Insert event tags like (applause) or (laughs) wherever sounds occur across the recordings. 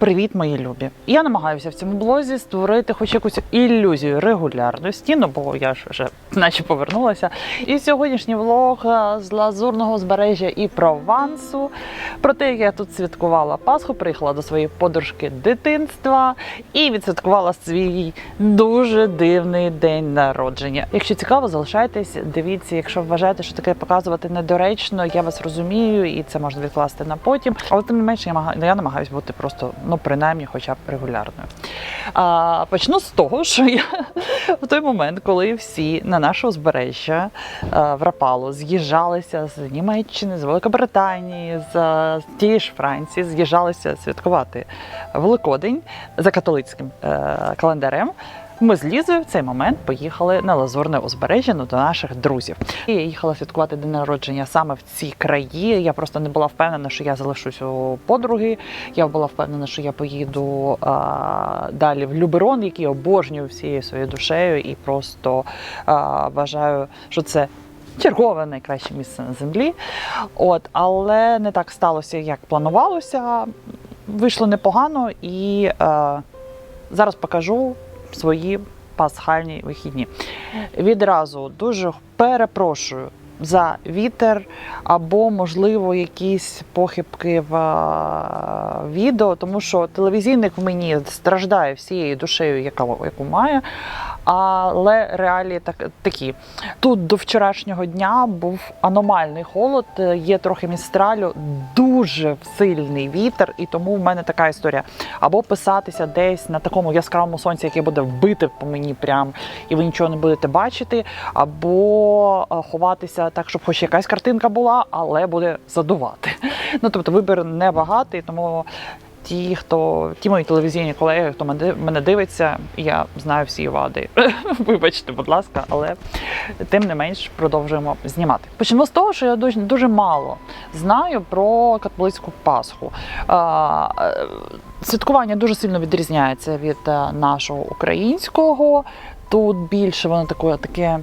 Привіт, мої любі! Я намагаюся в цьому блозі створити хоч якусь ілюзію регулярності, ну бо я ж вже наче повернулася. І сьогоднішній влог е, з лазурного узбережжя і Провансу про те, як я тут святкувала Пасху, приїхала до своєї подружки дитинства і відсвяткувала свій дуже дивний день народження. Якщо цікаво, залишайтесь, дивіться, якщо вважаєте, що таке показувати недоречно, я вас розумію, і це можна відкласти на потім. Але тим не менше, я намагаюся бути просто, ну принаймні, хоча б регулярною. А, почну з того, (laughs) що я в той момент, коли всі на наше узбережжя а, в Рапалу з'їжджалися з Німеччини, з Великобританії, з, з тієї ж Франції, з'їжджалися святкувати Великодень за католицьким е, календарем. Ми з Лізою в цей момент поїхали на Лазурне узбережжя ну, до наших друзів. І я їхала святкувати день народження саме в ці краї. Я просто не була впевнена, що я залишусь у подруги. Я була впевнена, що я поїду а, далі в Люберон, який обожнюю всією своєю душею, і просто а, вважаю, що це. Чергове найкраще місце на землі. От, але не так сталося, як планувалося. Вийшло непогано і е, зараз покажу свої пасхальні вихідні. Відразу дуже перепрошую за вітер або, можливо, якісь похибки в е, відео, тому що телевізійник в мені страждає всією душею, яка, яку має. Але реалії так, такі. Тут до вчорашнього дня був аномальний холод, е, є трохи містралю, дуже сильний вітер, і тому в мене така історія. Або писатися десь на такому яскравому сонці, яке буде вбити по мені прям, і ви нічого не будете бачити, або е, ховатися так, щоб хоч якась картинка була, але буде задувати. (laughs) Ну тобто вибір небагатий, тому. Ті, хто ті мої телевізійні колеги, хто мене дивиться, я знаю всі вади. (laughs) Вибачте, будь ласка, але тим не менш продовжуємо знімати. Почнемо з того, що я дуже, дуже мало знаю про католицьку Пасху. Е, Святкування дуже сильно відрізняється від е, нашого українського. Тут більше воно таке, таке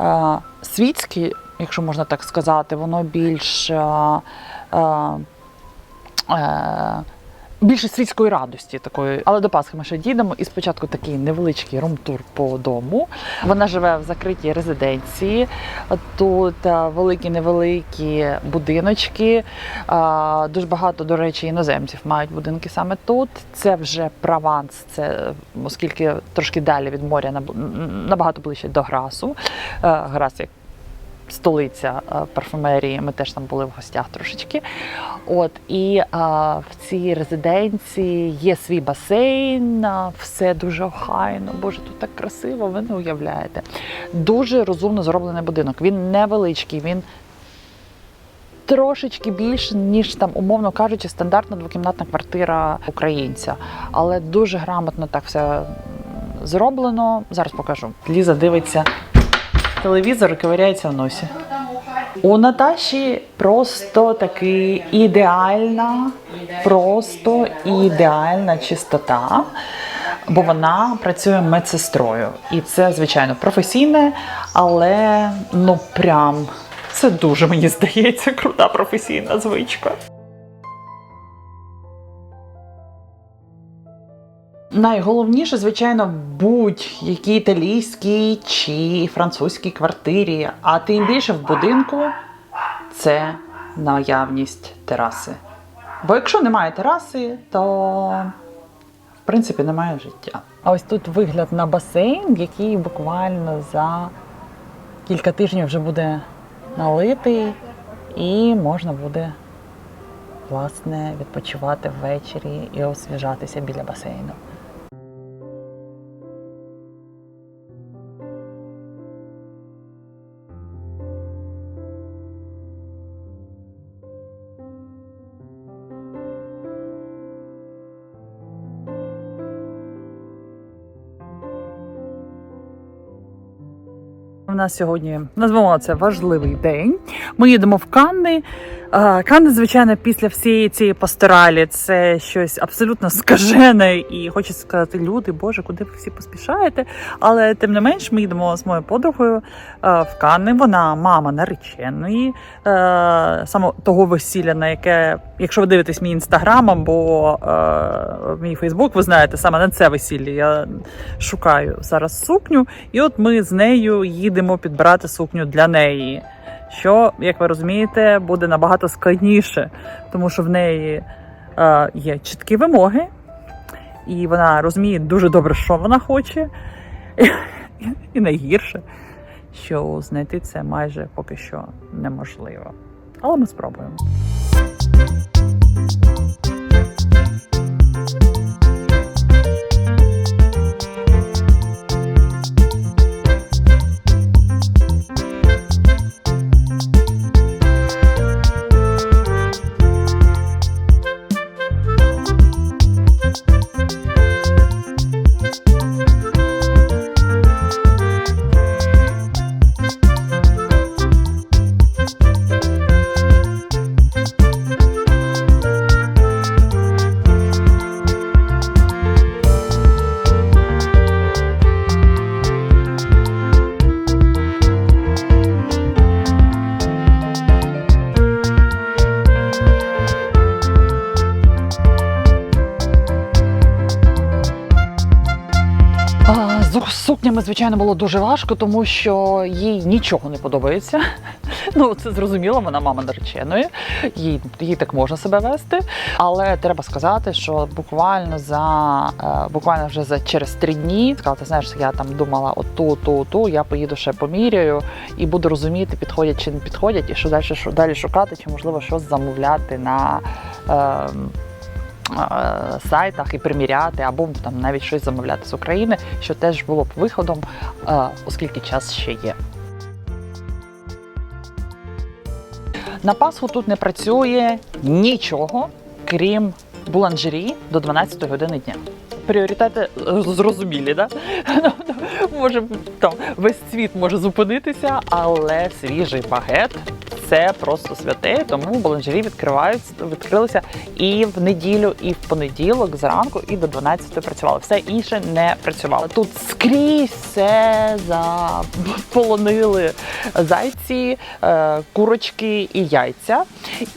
е, світське, якщо можна так сказати, воно більш. Е, Більше світської радості такої, але до Пасхи ми ще дійдемо. І спочатку такий невеличкий рум-тур по дому. Вона живе в закритій резиденції. Тут е, великі невеликі будиночки. Е, Дуже багато, до речі, іноземців мають будинки саме тут. Це вже Прованс, це оскільки трошки далі від моря набагато ближче до Грасу. Грас як столиця е, парфумерії. Ми теж там були в гостях трошечки. От і а, в цій резиденції є свій басейн, все дуже охайно. Боже, тут так красиво, ви не уявляєте. Дуже розумно зроблений будинок. Він невеличкий, він. Трошечки більше, ніж там, умовно кажучи, стандартна двокімнатна квартира українця. Але дуже грамотно так все зроблено. Зараз покажу. Ліза дивиться телевізор і ковиряється в носі. У Наташі просто таки ідеальна, просто ідеальна чистота, бо вона працює медсестрою. І це, звичайно, професійне, але ну прям це дуже мені здається крута професійна звичка. Найголовніше, звичайно, будь-якій італійській чи французькій квартирі, а тим більше в будинку це наявність тераси. Бо якщо немає тераси, то в принципі немає життя. А ось тут вигляд на басейн, який буквально за кілька тижнів вже буде налитий, і можна буде власне відпочивати ввечері і освіжатися біля басейну. У нас сьогодні назвемо це важливий день. Ми їдемо в Канни. Е, звичайно, після всієї цієї пасторалі це щось абсолютно скажене. І хочу сказати, люди, Боже, куди ви всі поспішаєте? Але тим не менш, ми їдемо з моєю подругою в Канни. Вона мама нареченої, саме того весілля, на яке Якщо ви дивитесь мій інстаграм або мій Фейсбук, ви знаєте, саме на це весілля я шукаю зараз сукню, і от ми з нею їдемо підбирати сукню для неї. Що, як ви розумієте, буде набагато складніше, тому що в неї е, є чіткі вимоги, і вона розуміє дуже добре, що вона хоче. І найгірше, що знайти це майже поки що неможливо. Але ми спробуємо. З сукнями, звичайно, було дуже важко, тому що їй нічого не подобається. (laughs) Ну, це зрозуміло, вона мама нареченої, їй, їй так можна себе вести. Але треба сказати, що буквально за е, буквально вже за через три дні сказала, ти знаєш, я там думала оту, ту, ту, я поїду ще поміряю і буду розуміти, підходять чи не підходять, і що далі, що далі шукати, чи можливо щось замовляти на. Е, сайтах і приміряти, або там навіть щось замовляти з України, що теж було б виходом, е, оскільки час ще є. На Пасху тут не працює нічого, крім буланжері до 12 години дня. Пріоритети е, зрозумілі, да? Може там весь світ може зупинитися, але свіжий багет це просто святе. Тому буланжері відкривають відкрилися і в неділю, і в понеділок зранку, і до 12 працювали. Все інше не працювало. Тут скрізь все заполонили зайці, е, курочки і яйця.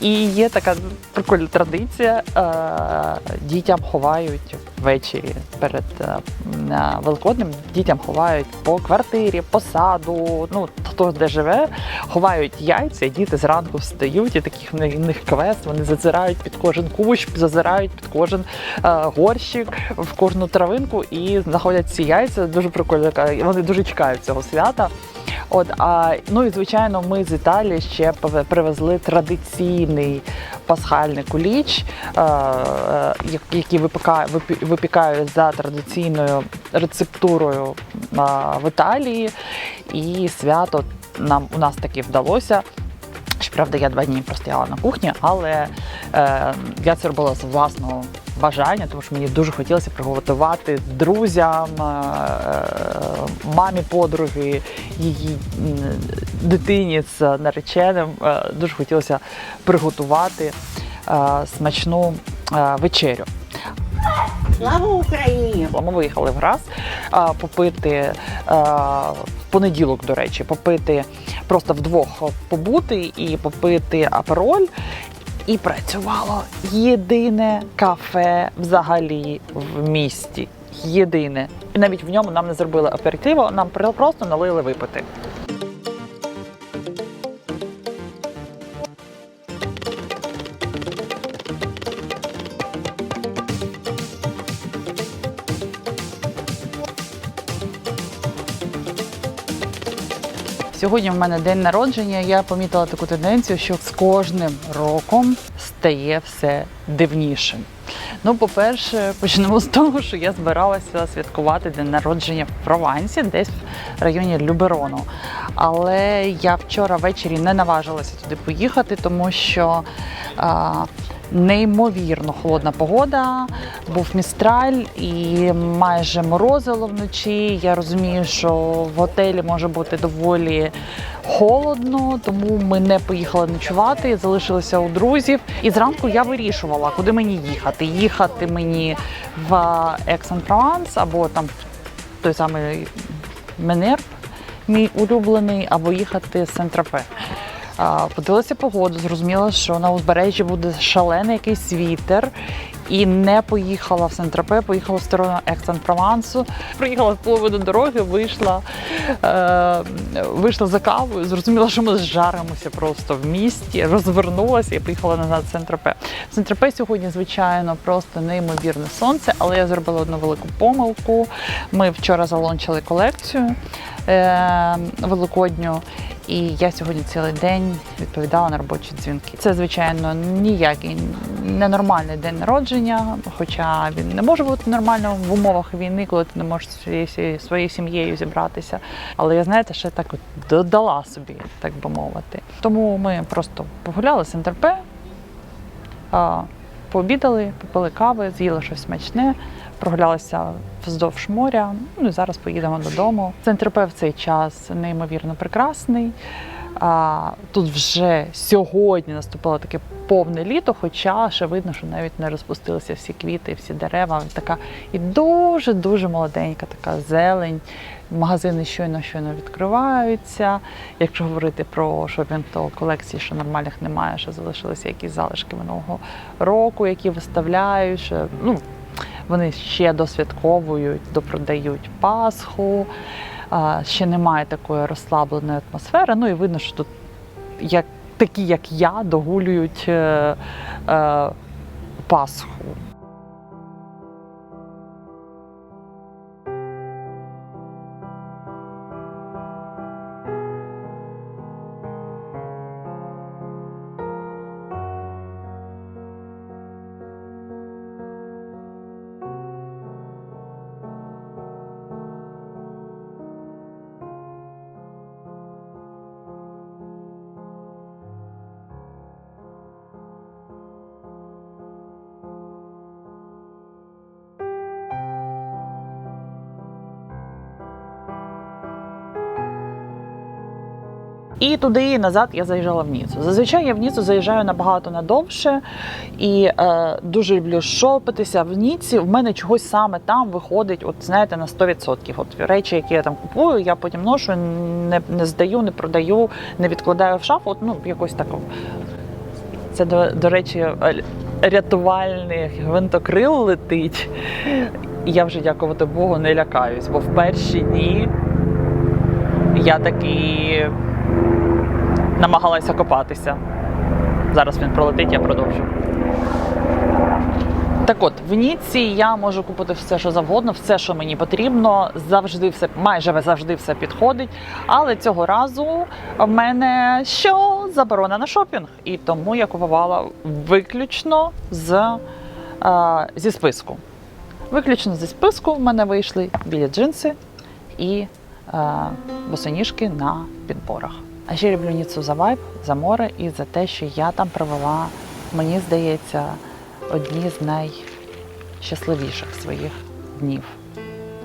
І є така прикольна традиція: е, дітям ховають ввечері перед е, Великоднем. Дітям ховають по квартирі, по саду. Ну хто де живе, ховають яйця. Діти зранку встають, і таких в них- квест. Вони зазирають під кожен кущ, зазирають під кожен е, горщик, в кожну травинку і знаходять ці яйця. Дуже прикольно. Вони дуже чекають цього свята. От, а, ну і звичайно, ми з Італії ще привезли традиційний пасхальний куліч, е, е, який випікають за традиційною рецептурою е, в Італії. І свято нам у нас таки вдалося. Щоправда, я два дні простояла на кухні, але я це робила з власного бажання, тому що мені дуже хотілося приготувати друзям, е, мамі подруги, її дитині з нареченим. Е, дуже хотілося приготувати е, смачну е, вечерю. Слава Україні! Ми виїхали в Грас попити в понеділок, до речі, попити просто вдвох побути і попити апероль. І працювало єдине кафе взагалі в місті. Єдине. І навіть в ньому нам не зробили аперитиво, нам просто налили випити. Сьогодні в мене день народження. Я помітила таку тенденцію, що з кожним роком стає все дивнішим. Ну, по-перше, почнемо з того, що я збиралася святкувати день народження в Провансі, десь в районі Люберону. Але я вчора ввечері не наважилася туди поїхати, тому що а, неймовірно холодна погода, був містраль і майже морозило вночі. Я розумію, що в готелі може бути доволі холодно, тому ми не поїхали ночувати, залишилися у друзів. І зранку я вирішувала, куди мені їхати. Їхати мені в Екс-Ан-Прованс або там в той самий Менер, мій улюблений, або їхати з Сент-Тропе. Подивилася погоду, зрозуміла, що на узбережжі буде шалений якийсь вітер. І не поїхала в Сент-Тропе, поїхала в сторону Ексан-Провансу. Приїхала в половину дороги, вийшла, е, вийшла за кавою, зрозуміла, що ми зжаримося просто в місті, розвернулася і поїхала назад в Сент-Тропе. В Сент-Тропе сьогодні, звичайно, просто неймовірне сонце, але я зробила одну велику помилку. Ми вчора залончили колекцію е, великодню. І я сьогодні цілий день відповідала на робочі дзвінки. Це, звичайно, ніякий ненормальний день народження, хоча він не може бути нормальним в умовах війни, коли ти не можеш своєю, своєю сім'єю зібратися. Але я, знаєте, ще так от додала собі, так би мовити. Тому ми просто погуляли з НТРП, пообідали, попили кави, з'їли щось смачне, прогулялися вздовж моря. Ну і зараз поїдемо додому. Центр в цей час неймовірно прекрасний. А, тут вже сьогодні наступило таке повне літо, хоча ще видно, що навіть не розпустилися всі квіти, всі дерева. Така і дуже дуже молоденька така зелень. Магазини щойно щойно відкриваються. Якщо говорити про шопінг, то колекцій, що нормальних немає, що залишилися якісь залишки минулого року, які виставляють. Що, ну, вони ще досвятковують, допродають Пасху. Ще немає такої розслабленої атмосфери. Ну і видно, що тут як, такі, як я, догулюють е, е, Пасху. І туди і назад я заїжджала в Ніцу. Зазвичай я в Ніцу заїжджаю набагато надовше і е, дуже люблю шопитися в Ніці. В мене чогось саме там виходить, от знаєте, на 100%. От речі, які я там купую, я потім ношу, не, не здаю, не продаю, не відкладаю в шафу. От, ну, якось так. Це, до, до речі, рятувальний гвинтокрил летить. Я вже, дякувати Богу, не лякаюсь, бо в перші дні я такий намагалася копатися. Зараз він пролетить, я продовжу. Так от, в Ніці я можу купити все, що завгодно, все, що мені потрібно. Завжди все, майже завжди все підходить. Але цього разу в мене що заборона на шопінг. І тому я купувала виключно з, е, зі списку. Виключно зі списку в мене вийшли білі джинси і е, босоніжки на підборах. А ще люблю Ніцу за вайб, за море і за те, що я там провела, мені здається, одні з найщасливіших своїх днів.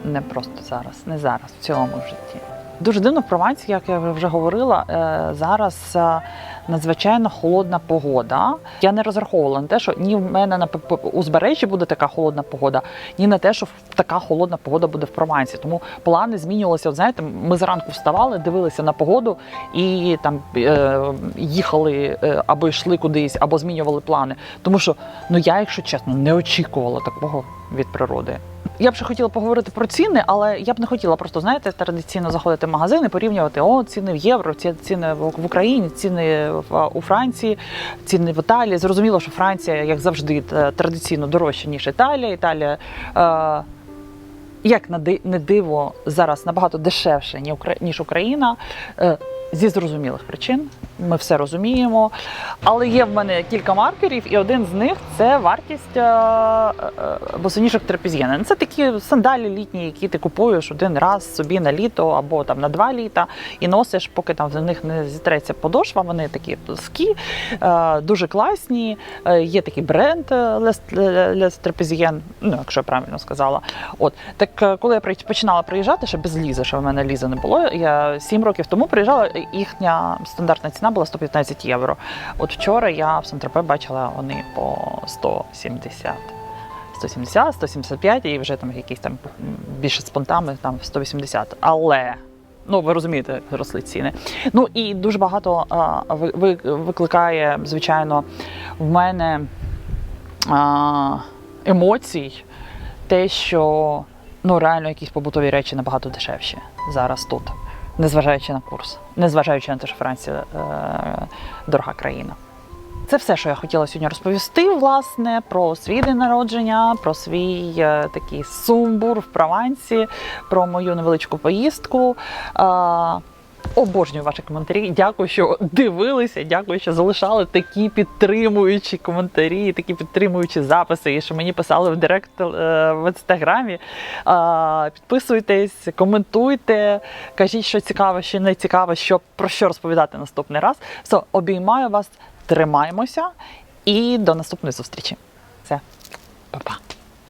Не просто зараз, не зараз, в цілому житті. Дуже дивно в Провансі, як я вже говорила, е, зараз е, надзвичайно холодна погода. Я не розраховувала на те, що ні в мене на узбережжі буде така холодна погода, ні на те, що така холодна погода буде в Провансі. Тому плани змінювалися. От знаєте, ми зранку вставали, дивилися на погоду і там е, їхали або йшли кудись, або змінювали плани. Тому що ну я, якщо чесно, не очікувала такого від природи. Я б ще хотіла поговорити про ціни, але я б не хотіла просто, знаєте, традиційно заходити в магазин і порівнювати о, ціни в євро, ці ціни в Україні, ціни в у Франції, ціни в Італії. Зрозуміло, що Франція, як завжди, традиційно дорожча, ніж Італія. Італія. Е, як не диво зараз набагато дешевше, ніж Україна. Е, Зі зрозумілих причин, ми все розуміємо. Але є в мене кілька маркерів, і один з них це вартість е, е, босоніжок трапезієни. Це такі сандалі літні, які ти купуєш один раз собі на літо або там на два літа і носиш, поки там в них не зітреться подошва. Вони такі плоскі, е, дуже класні. Є такий бренд Les, Les ну якщо я правильно сказала. От так коли я починала приїжджати, ще без лізи, що в мене лізи не було. Я сім років тому приїжджала, їхня стандартна ціна була 115 євро. От вчора я в Сантропе бачила вони по 170. 170, 175 і вже там якісь там більше з понтами, там 180. Але Ну, ви розумієте, росли ціни. Ну і дуже багато а, ви- викликає, звичайно, в мене а, емоцій, те, що ну, реально якісь побутові речі набагато дешевші зараз тут, незважаючи на курс, незважаючи на те, що Франція е, дорога країна. Це все, що я хотіла сьогодні розповісти, власне, про свій день народження, про свій е, такий сумбур в Провансі, про мою невеличку поїздку. Е, Обожнюю ваші коментарі. Дякую, що дивилися. Дякую, що залишали такі підтримуючі коментарі, такі підтримуючі записи, і що мені писали в директ е, в інстаграмі. Підписуйтесь, коментуйте, кажіть, що цікаво, що не цікаво, що про що розповідати наступний раз. Все, обіймаю вас, тримаємося і до наступної зустрічі. Все, па-па.